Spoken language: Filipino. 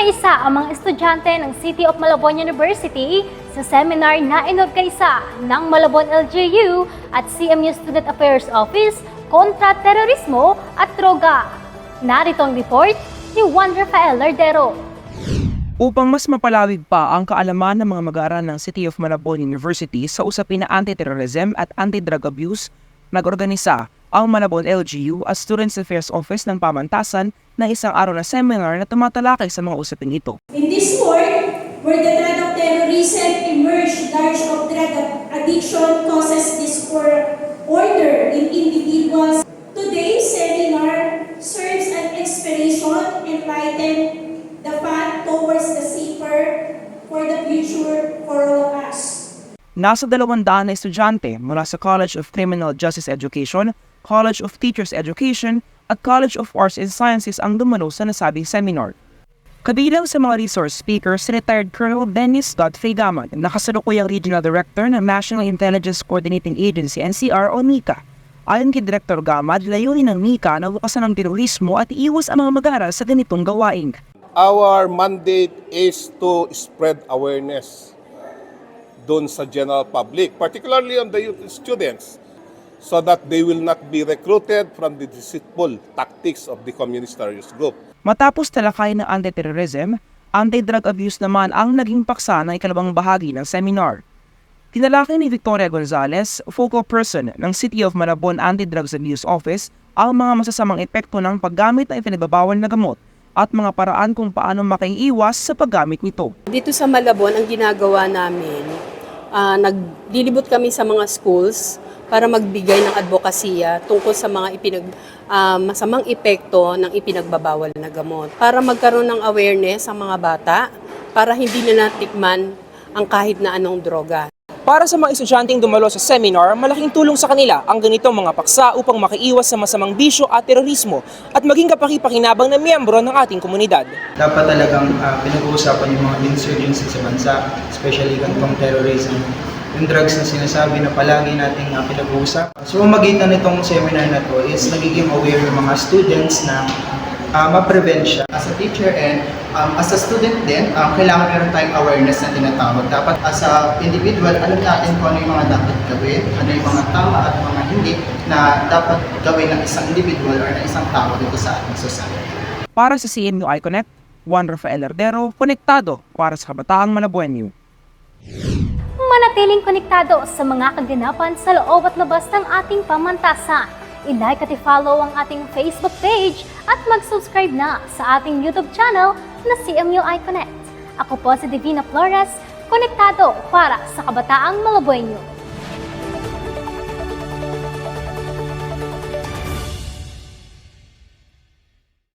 Kaisa ang mga estudyante ng City of Malabon University sa seminar na inorganisa ng Malabon LGU at CMU Student Affairs Office kontra terorismo at droga. Narito ang report ni Juan Rafael Lardero. Upang mas mapalawig pa ang kaalaman ng mga mag-aaral ng City of Malabon University sa usapin na anti-terrorism at anti-drug abuse, nag-organisa ang Malabon LGU at Students Affairs Office ng Pamantasan ng isang araw na seminar na tumatalakay sa mga usapin ito. In this world, where the threat of terrorism emerged, large of drug addiction causes disorder in individuals. Today's seminar serves an inspiration, enlighten the path towards the safer for the future for all of us. Nasa dalawang daan na estudyante mula sa College of Criminal Justice Education, College of Teachers Education, at College of Arts and Sciences ang dumalo sa nasabing seminar. Kabilang sa mga resource speakers, retired Colonel Dennis Godfrey Gaman, na kasalukuyang Regional Director ng National Intelligence Coordinating Agency NCR o NICA. Ayon kay Director Gamad, layunin ng NICA na bukasan ng terorismo at iwas ang mga mag-aaral sa ganitong gawain. Our mandate is to spread awareness doon sa general public, particularly on the youth students, so that they will not be recruited from the deceitful tactics of the communist terrorist group. Matapos talakay ng anti-terrorism, anti-drug abuse naman ang naging paksa ng ikalawang bahagi ng seminar. Tinalakay ni Victoria Gonzalez, focal person ng City of Malabon Anti-Drugs Abuse Office, ang mga masasamang epekto ng paggamit ng ipinagbabawal na gamot at mga paraan kung paano makaiiwas sa paggamit nito. Dito sa Malabon, ang ginagawa namin, ah, naglilibot kami sa mga schools para magbigay ng advokasya tungkol sa mga ipinag, ah, masamang epekto ng ipinagbabawal na gamot. Para magkaroon ng awareness ang mga bata, para hindi na natikman ang kahit na anong droga. Para sa mga estudyanteng dumalo sa seminar, malaking tulong sa kanila ang ganitong mga paksa upang makaiwas sa masamang bisyo at terorismo at maging kapakipakinabang na miyembro ng ating komunidad. dapat talagang ah, pinag-uusapan yung mga insurgency sa bansa, especially ganitong terrorism. Yung drugs na sinasabi na palagi nating uh, pinag-uusap. So, magitan nitong seminar na to is nagiging aware yung mga students na uh, ma-prevent siya. As a teacher and um, as a student din, um, kailangan meron tayong awareness na tinatawag. Dapat as a individual, alam natin kung ano yung mga dapat gawin, ano yung mga tama at mga hindi na dapat gawin ng isang individual or ng isang tao dito sa ating society. Para sa CMU iConnect, Juan Rafael Ardero, konektado para sa kabataang Malabuenyo. Manatiling konektado sa mga kaganapan sa loob at labas ng ating pamantasan. I-like at i-follow ang ating Facebook page at mag-subscribe na sa ating YouTube channel na CMU iConnect. Ako po si Divina Flores, konektado para sa kabataang Malabuenyo.